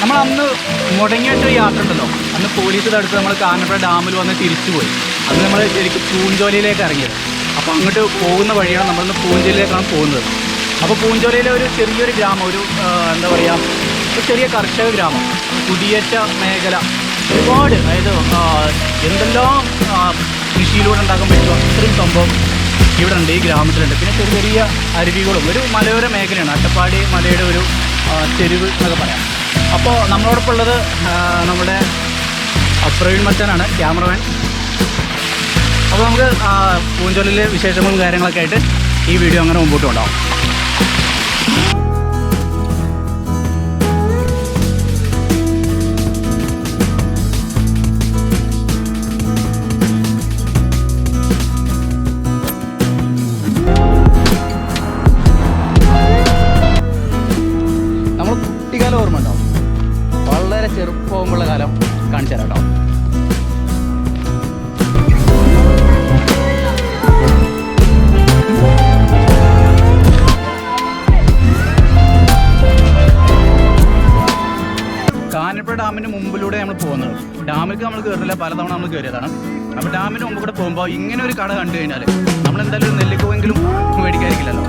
നമ്മൾ അന്ന് മുടങ്ങിയിട്ട് യാത്ര ഉണ്ടല്ലോ അന്ന് പോലീസ് തടുത്ത് നമ്മൾ കാഞ്ഞപ്പുഴ ഡാമിൽ വന്ന് തിരിച്ചു പോയി അന്ന് നമ്മൾ ശരിക്കും പൂഞ്ചോലയിലേക്ക് ഇറങ്ങിയത്. അപ്പോൾ അങ്ങോട്ട് പോകുന്ന വഴിയാണ് നമ്മളിന്ന് പൂഞ്ചോലയിലേക്കാണ് പോകുന്നത്. അപ്പോൾ പൂഞ്ചോലയിലെ ഒരു ചെറിയൊരു ഗ്രാമം ഒരു എന്താ പറയുക ഒരു ചെറിയ കർഷക ഗ്രാമം കുടിയേറ്റ മേഖല. ഒരുപാട് അതായത് എന്തെല്ലാം കൃഷിയിലൂടെ ഉണ്ടാക്കാൻ പറ്റുമോ അത്രയും സംഭവം ഇവിടെ ഉണ്ട് ഈ ഗ്രാമത്തിലുണ്ട്. പിന്നെ ചെറിയ ചെറിയ അരുവികളും ഒരു മലയോര മേഖലയാണ്. അട്ടപ്പാടി മലയുടെ ഒരു ചെരുവ് എന്നൊക്കെ പറയാം. അപ്പോൾ നമ്മളോടൊപ്പം ഉള്ളത് നമ്മുടെ പ്രവീൺ മച്ചാനാണ് ക്യാമറമാൻ. അപ്പോൾ നമുക്ക് പൂഞ്ചോലിലെ വിശേഷങ്ങളും കാര്യങ്ങളൊക്കെ ആയിട്ട് ഈ വീഡിയോ അങ്ങനെ മുമ്പോട്ട് കൊണ്ടാവും കാണിച്ചു തരാം കേട്ടോ കാനപ്പുഴ ഡാമിന് മുമ്പിലൂടെ നമ്മൾ പോകുന്നത്. ഡാമിലേക്ക് നമ്മൾ കയറുന്നില്ല പലതവണ നമ്മൾ കയറിയതാണ് അപ്പോൾ ഡാമിന് മുമ്പ് കൂടെ പോകുമ്പോൾ ഇങ്ങനെ ഒരു കട കണ്ടു കഴിഞ്ഞാൽ നമ്മൾ എന്തായാലും ഒരു നെല്ലിക്കോവെങ്കിലും മേടിക്കാതിരിക്കില്ലല്ലോ.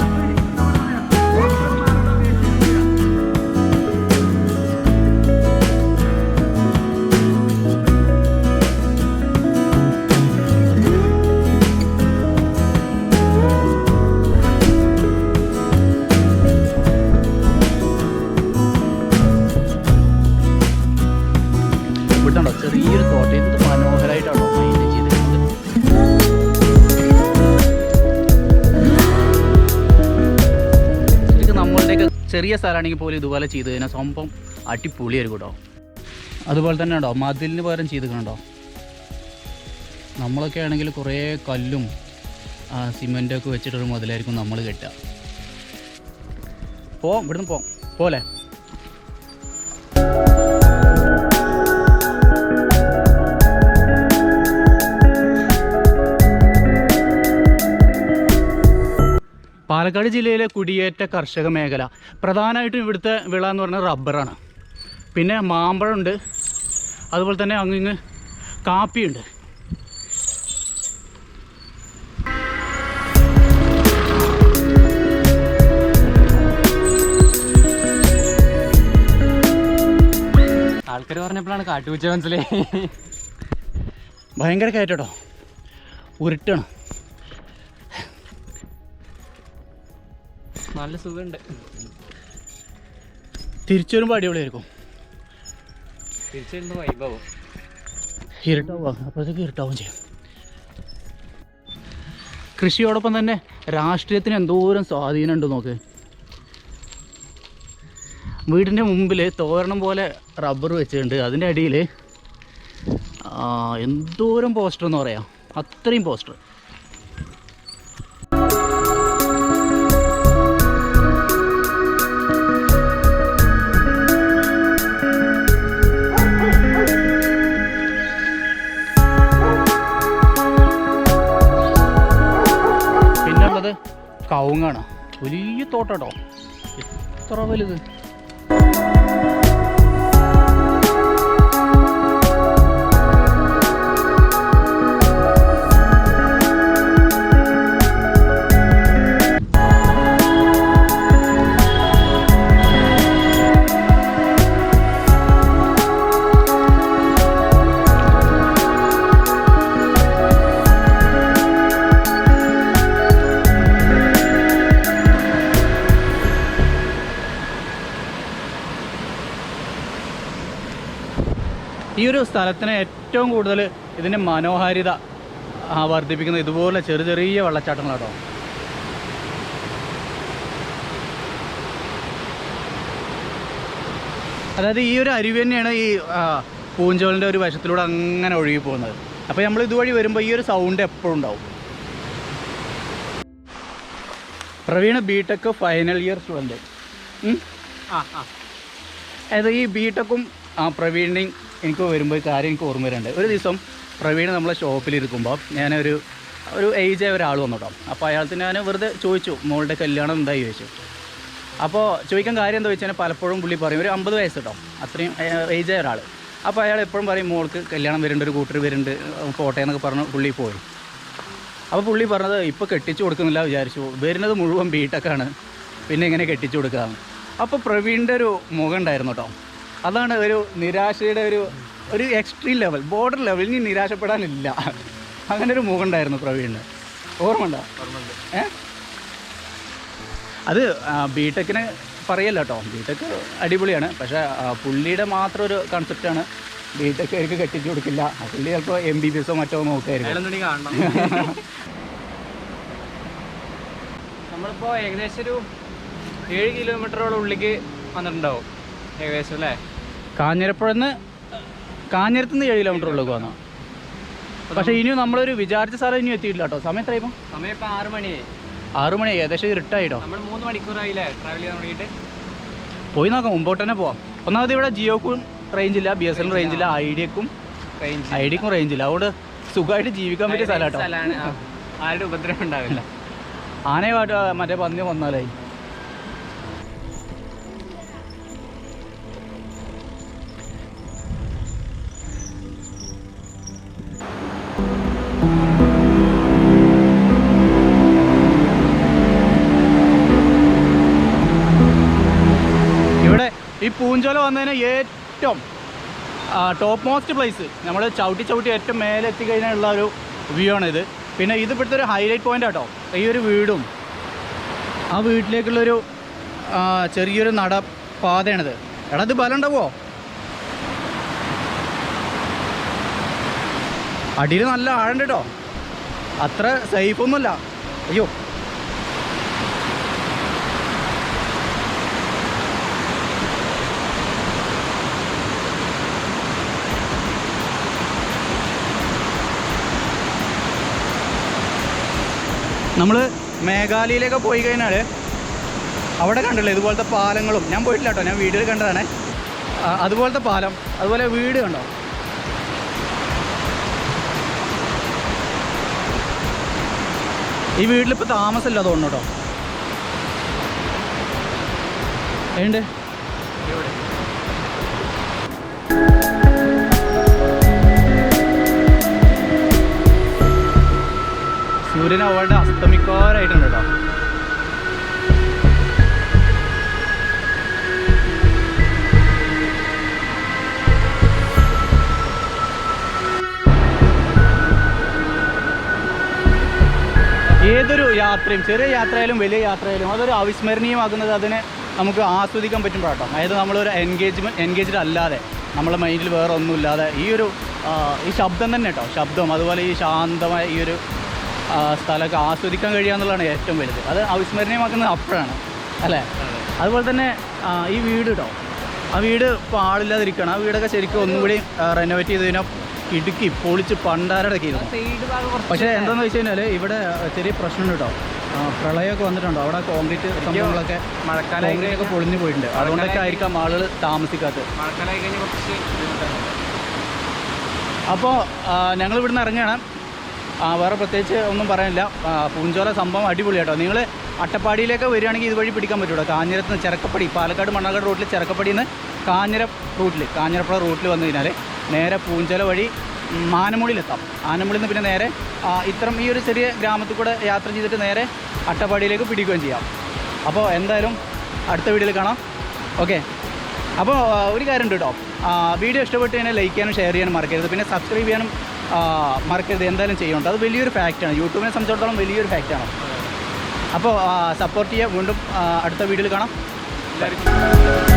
ചെറിയ സ്ഥലമാണെങ്കിൽ പോലും ഇതുപോലെ ചെയ്ത് കഴിഞ്ഞാൽ സംഭവം അടിപൊളിയായിരിക്കും കേട്ടോ. അതുപോലെ തന്നെ ഉണ്ടോ? മതിലിന് പകരം ചെയ്തിട്ടുണ്ടോ നമ്മളൊക്കെ ആണെങ്കിൽ കുറേ കല്ലും സിമെന്റൊക്കെ വെച്ചിട്ടൊരു മതിലായിരിക്കും നമ്മൾ കെട്ടുക. പോവാം ഇവിടുന്ന് പോവാം. പോലെ പാലക്കാട് ജില്ലയിലെ കുടിയേറ്റ കർഷക മേഖല. പ്രധാനമായിട്ടും ഇവിടുത്തെ വിള എന്ന് പറഞ്ഞാൽ റബ്ബറാണ് പിന്നെ മാമ്പഴമുണ്ട്. അതുപോലെ തന്നെ അങ്ങിങ്ങ് കാപ്പിയുണ്ട്. ആൾക്കാർ പറഞ്ഞപ്പോഴാണ് കാട്ടുപൂച്ച മനസ്സിലായി. ഭയങ്കര കയറ്റട്ടോ ഉരുട്ടാണ്. നല്ല സുഖമുണ്ട്. തിരിച്ചു വരുമ്പോൾ അടിപൊളിയായിരിക്കും. തിരിച്ചു വരുമ്പോൾ വൈബാവും ഇരുട്ടാവുക. അപ്പോഴത്തേക്ക് ഇരുട്ടാവും ചെയ്യാം. കൃഷിയോടൊപ്പം തന്നെ രാഷ്ട്രീയത്തിന് എന്തോരം സ്വാധീനമുണ്ട് നോക്ക്. വീടിന്റെ മുമ്പിൽ തോരണം പോലെ റബ്ബർ വെച്ചിട്ടുണ്ട്. അതിന്റെ അടിയിൽ എന്തോരം പോസ്റ്റർ എന്ന് പറയാം. അത്രയും പോസ്റ്റർ. കവുങ്ങാണ് വലിയ തോട്ടട്ടോ. എത്ര വലുത്? ഒരു സ്ഥലത്തിന് ഏറ്റവും കൂടുതൽ ഇതിന്റെ മനോഹാരിത വർദ്ധിപ്പിക്കുന്ന ഇതുപോലെ ചെറിയ ചെറിയ വെള്ളച്ചാട്ടങ്ങളാട്ടോ. അതായത് ഈ ഒരു അരുവി തന്നെയാണ് ഈ പൂഞ്ചോലിന്റെ ഒരു വശത്തിലൂടെ അങ്ങനെ ഒഴുകി പോകുന്നത് അപ്പോൾ നമ്മൾ ഇതുവഴി വരുമ്പോൾ ഈ ഒരു സൗണ്ട് എപ്പോഴും ഉണ്ടാവും. Praveena B tech final year student ആ ആ. അതായത് ഈ ബി ടെക്കും ആ പ്രവീണിനെയും എനിക്ക് വരുമ്പോൾ കാര്യം എനിക്ക് ഓർമ്മ വരുന്നുണ്ട് ഒരു ദിവസം പ്രവീൺ നമ്മളെ ഷോപ്പിലിരിക്കുമ്പോൾ ഞാനൊരു ഒരു ഏജ് ആയ ഒരാൾ വന്നു കേട്ടോ അപ്പോൾ അയാൾക്ക് ഞാൻ വെറുതെ ചോദിച്ചു മോളുടെ കല്യാണം എന്തായി? ചോദിച്ചു. അപ്പോൾ ചോദിക്കാൻ കാര്യം എന്താ വെച്ചാൽ പലപ്പോഴും പുള്ളി പറയും ഒരു അമ്പത് വയസ്സ് കേട്ടോ അത്രയും ഏജ് ആയ ഒരാൾ അപ്പോൾ അയാൾ എപ്പോഴും പറയും മോൾക്ക് കല്യാണം വരുന്നുണ്ട് ഒരു കൂട്ടർ വരുന്നുണ്ട് പോട്ടെ എന്നൊക്കെ പറഞ്ഞു പുള്ളി പോയി. അപ്പോൾ പുള്ളി പറഞ്ഞത് ഇപ്പോൾ കെട്ടിച്ചു കൊടുക്കുന്നില്ല വിചാരിച്ചു. വരുന്നത് മുഴുവൻ ബീട്ടൊക്കെയാണ് പിന്നെ ഇങ്ങനെ കെട്ടിച്ചു കൊടുക്കുകയാണ് അപ്പോൾ പ്രവീണിന്റെ ഒരു മുഖം ഉണ്ടായിരുന്നു കേട്ടോ അതാണ് ഒരു നിരാശയുടെ ഒരു ഒരു എക്സ്ട്രീം ലെവൽ ബോർഡർ ലെവൽ ഇനി നിരാശപ്പെടാനില്ല. അങ്ങനെ ഒരു മുഖം ഉണ്ടായിരുന്നു പ്രവീണിന്. ഓർമ്മ ഉണ്ടോ ഏ? അത് ബിടെക്കിന് പറയല്ല കേട്ടോ ബിടെക് അടിപൊളിയാണ്. പക്ഷേ പുള്ളിയുടെ മാത്രം ഒരു കൺസെപ്റ്റാണ് ബിടെക് അവർക്ക് കെട്ടിച്ചു കൊടുക്കില്ല. ആ, പുള്ളി ചിലപ്പോൾ എം ബി ബി എസോ മറ്റോ നോക്കായിരുന്നു നമ്മളിപ്പോൾ ഏകദേശം ഒരു ഏഴ് കിലോമീറ്ററോളം ഉള്ളിലേക്ക് വന്നിട്ടുണ്ടാവും. ഏകദേശം അല്ലേ? കാഞ്ഞിരപ്പുഴന്ന് കാഞ്ഞിരത്ത് നിന്ന് ഏഴ് കിലോമീറ്റർ ഉള്ളു വന്നു പക്ഷേ ഇനിയും നമ്മളൊരു വിചാരിച്ച സ്ഥലം ഇനിയും എത്തിയിട്ടില്ല കേട്ടോ. സമയം എത്രയായിപ്പോൾ സമയം ഇപ്പൊ ആറ് മണിയായി. ആറു മണി ഏകദേശം ഇരുട്ടായിട്ടോ നമ്മൾ മൂന്ന് മണിക്കൂറായില്ലേ ട്രാവൽ ചെയ്യാൻ തുടങ്ങിയിട്ട്? പോയി നോക്കാം മുമ്പോട്ട് തന്നെ പോവാം. ഒന്നാമത് ഇവിടെ ജിയോക്കും റേഞ്ചില്ല ബി എസ് എൽ റേഞ്ചില്ല ഐഡിയക്കും റേഞ്ച് ഇല്ല റേഞ്ചില്ല അതുകൊണ്ട് സുഖമായിട്ട് ജീവിക്കാൻ പറ്റിയ സ്ഥലം കേട്ടോ. ആരുടെ ഉപദ്രവം ഉണ്ടാവില്ല. ആനയുമായിട്ട് മറ്റേ പന്നി വന്നാലായി പൂഞ്ചോല വന്നതിന് ഏറ്റവും ടോപ്പ് മോസ്റ്റ് പ്ലേസ് നമ്മൾ ചവിട്ടി ചവിട്ടി ഏറ്റവും മേലെ എത്തിക്കഴിഞ്ഞാലുള്ള ഒരു വ്യൂ ആണ് ഇത് പിന്നെ ഇത് ഇപ്പോഴത്തെ ഒരു ഹൈലൈറ്റ് പോയിന്റ് ആട്ടോ. ഈ ഒരു വീടും ആ വീട്ടിലേക്കുള്ളൊരു ചെറിയൊരു നട പാതയാണിത് എടാ ഇത് ബലം ഉണ്ടാവോ അടിയിൽ നല്ല ആഴം കേട്ടോ അത്ര സേഫ് ഒന്നുമില്ല. അയ്യോ. നമ്മൾ മേഘാലയയിലേക്ക് പോയി കഴിഞ്ഞാൽ അവിടെ കണ്ടല്ലോ ഇതുപോലത്തെ പാലങ്ങളും? ഞാൻ പോയിട്ടില്ല ഞാൻ വീഡിയോയിൽ കണ്ടതാണ്. അതുപോലത്തെ പാലം അതുപോലെ വീട് കണ്ടോ? ഈ വീട്ടിലിപ്പോൾ താമസമില്ല തോന്നുന്നു കേട്ടോ. ഏണ്ട്? സൂര്യൻ അവളുടെ അസ്തമിക്കാറായിട്ടുണ്ട് കേട്ടോ ഏതൊരു യാത്രയും ചെറിയ യാത്രയായാലും വലിയ യാത്രയായാലും അതൊരു അവിസ്മരണീയമാക്കുന്നത് അതിനെ നമുക്ക് ആസ്വദിക്കാൻ പറ്റുമ്പോഴാട്ടോ അതായത് നമ്മളൊരു എൻഗേജ്മെന്റ് എൻഗേജ്ഡ് അല്ലാതെ നമ്മളെ മൈൻഡിൽ വേറെ ഒന്നുമില്ലാതെ ഈ ഒരു ഈ ശബ്ദം തന്നെ കേട്ടോ ശബ്ദം അതുപോലെ ഈ ശാന്തമായ ഈ ഒരു സ്ഥലമൊക്കെ ആസ്വദിക്കാൻ കഴിയുക എന്നുള്ളതാണ് ഏറ്റവും വലുത്. അത് അവിസ്മരണീയമാക്കുന്നത് അപ്പോഴാണ് അല്ലേ? അതുപോലെ തന്നെ ഈ വീട് കേട്ടോ ആ വീട് ഇപ്പോൾ ആളില്ലാതിരിക്കണം ആ വീടൊക്കെ ശരിക്കും ഒന്നും കൂടി റെനോവേറ്റ് ചെയ്ത് കഴിഞ്ഞാൽ ഇടുക്കി പൊളിച്ച് കുറച്ച് പക്ഷേ എന്താണെന്ന് വെച്ച് കഴിഞ്ഞാൽ ഇവിടെ ചെറിയ പ്രശ്നമുണ്ട് കേട്ടോ പ്രളയമൊക്കെ വന്നിട്ടുണ്ടോ. അവിടെ കോൺക്രീറ്റ് സംഭവങ്ങളൊക്കെ മഴക്കാലമായി പൊളിഞ്ഞു പോയിട്ടുണ്ട്. അതുകൊണ്ടൊക്കെ ആയിരിക്കാം ആളുകൾ താമസിക്കാത്തത്. അപ്പോൾ ഞങ്ങൾ ഇവിടുന്ന് ഇറങ്ങുകയാണ്. വേറെ പ്രത്യേകിച്ച് ഒന്നും പറയാനില്ല. പൂഞ്ചോല സംഭവം അടിപൊളി കേട്ടോ. നിങ്ങൾ അട്ടപ്പാടിയിലേക്ക് വരികയാണെങ്കിൽ ഇതുവഴി പിടിക്കാൻ പറ്റൂട്ടോ? കാഞ്ഞിരത്ത് നിന്ന് ചെറുക്കപ്പടി പാലക്കാട് മണ്ണാക്കാട് റൂട്ടിൽ ചെറുക്കപ്പടിയിൽ നിന്ന് കാഞ്ഞിര റൂട്ടിൽ കാഞ്ഞിരപ്പുഴ റൂട്ടിൽ വന്നു കഴിഞ്ഞാൽ നേരെ പൂഞ്ചോല വഴി മാനമുളിയിലെത്താം ആനമുളിയിൽ നിന്ന് പിന്നെ നേരെ ഇത്തരം ഈ ഒരു ചെറിയ ഗ്രാമത്തിൽ കൂടെ യാത്ര ചെയ്തിട്ട് നേരെ അട്ടപ്പാടിയിലേക്ക് പിടിക്കുകയും ചെയ്യാം. അപ്പോൾ എന്തായാലും അടുത്ത വീഡിയോയിൽ കാണാം. ഓക്കെ. അപ്പോൾ ഒരു കാര്യമുണ്ട് കേട്ടോ. വീഡിയോ ഇഷ്ടപ്പെട്ട് കഴിഞ്ഞാൽ ലൈക്ക് ചെയ്യാനും ഷെയർ ചെയ്യാനും മറക്കരുത്. പിന്നെ സബ്സ്ക്രൈബ് ചെയ്യാനും മറക്കരുത് എന്തായാലും ചെയ്യുന്നുണ്ട്. അത് വലിയൊരു ഫാക്റ്റാണ് യൂട്യൂബിനെ സംബന്ധിച്ചിടത്തോളം വലിയൊരു ഫാക്റ്റാണ് അപ്പോൾ സപ്പോർട്ട് ചെയ്യുക വീണ്ടും അടുത്ത വീഡിയോയിൽ കാണാം.